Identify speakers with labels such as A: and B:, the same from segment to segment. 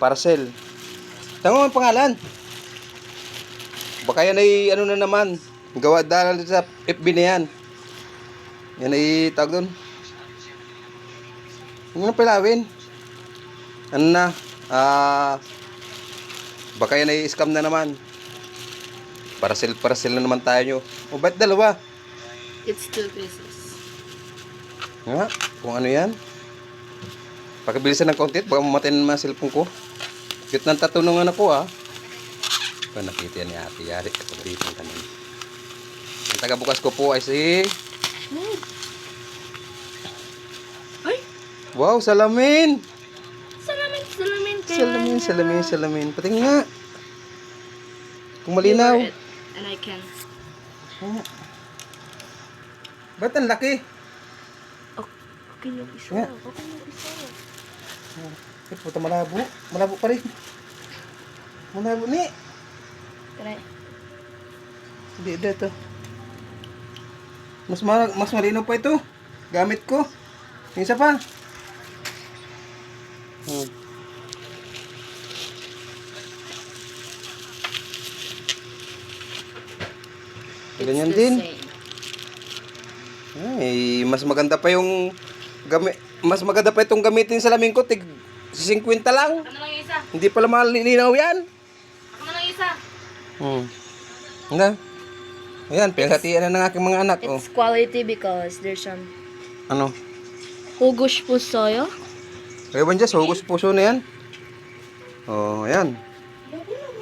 A: Parcel. Tama mo ang pangalan. Baka yan ay ano na naman. Gawa dahil sa FB na yan. Yan ay tawag doon. Huwag na pilawin. Ano na? Ah... baka yan ay scam na naman. Parcel, parcel na naman tayo nyo. O ba't dalawa?
B: It's two pieces.
A: Nga, kung ano yan. Pakibilisan ng konti, baka mamatay na mga cellphone ko. Cute ng tattoo ng anak ko ah. Pa nakita yan ni ate, yari ka dito ng kanin. Ang taga bukas ko po ay si...
B: Ay!
A: Wow, salamin!
B: Salamin, salamin kaya.
A: Salamin, salamin, salamin. Pati nga. Kung malinaw.
B: And I can.
A: Nga. Ba't ang laki?
B: Okay yung isa. Okay yung isa.
A: Eh, puta malabo. Malabo pa rin. Malabo ni.
B: I?
A: Hindi, ito. Mas, ma mas malinaw pa ito. Gamit ko. Yung isa pa. Hmm. Ganyan din. Ay, mas maganda pa yung gami mas maganda pa itong gamitin sa lamin ko tig 50 lang.
B: Ako na lang yung isa.
A: Hindi pala malinaw yan.
B: Ako na lang yung isa.
A: Hmm. Nga. Ayan, pinaghatian na ng aking mga anak. Oh.
B: It's quality because there's some
A: Ano?
B: hugus po soyo.
A: Ewan dyan, hugus puso na yan. Oh, ayan.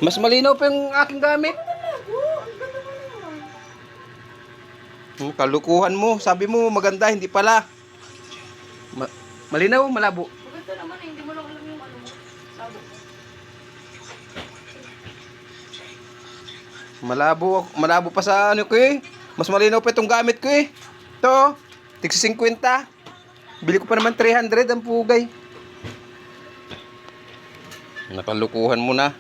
A: Mas malinaw pa yung aking gamit. Hmm, kalukuhan mo. Sabi mo maganda, hindi pala. Ma- malinaw, malabo.
B: Maganda naman eh, hindi mo lang alam yung ano mo.
A: Malabo, ako- malabo pa sa ano ko eh. Mas malinaw pa itong gamit ko eh. Ito, tigsi 50. Bili ko pa naman 300 ang pugay. Nakalukuhan mo na.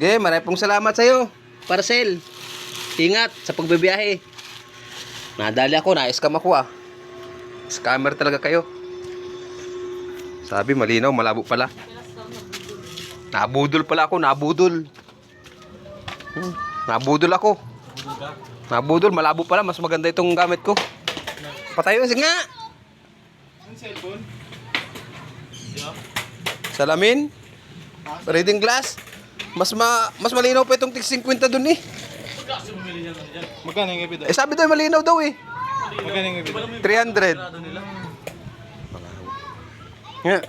A: Okay, maraming pong salamat sa'yo. Parcel. Ingat sa pagbibiyahe. Nadali ako, na-scam ako ah. Scammer talaga kayo. Sabi malinaw, malabo pala. Nabudol pala ako, nabudol. Hmm, nabudol ako. Nabudol, malabo pala. Mas maganda itong gamit ko. Patayo, sige nga. Salamin? Reading glass? Mas ma mas malinaw pa itong tig 50 dun eh.
C: Magkano yung ibig?
A: Eh sabi daw malinaw daw eh.
C: Magkano yung ibig?
A: 300. Nga.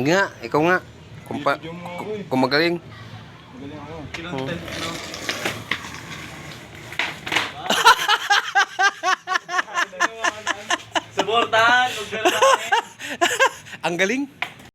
A: Nga, ikaw nga. Kung, pa, kung magaling.
C: Magaling ako.
A: Hmm.
C: Suportahan! Huwag.
A: Ang galing.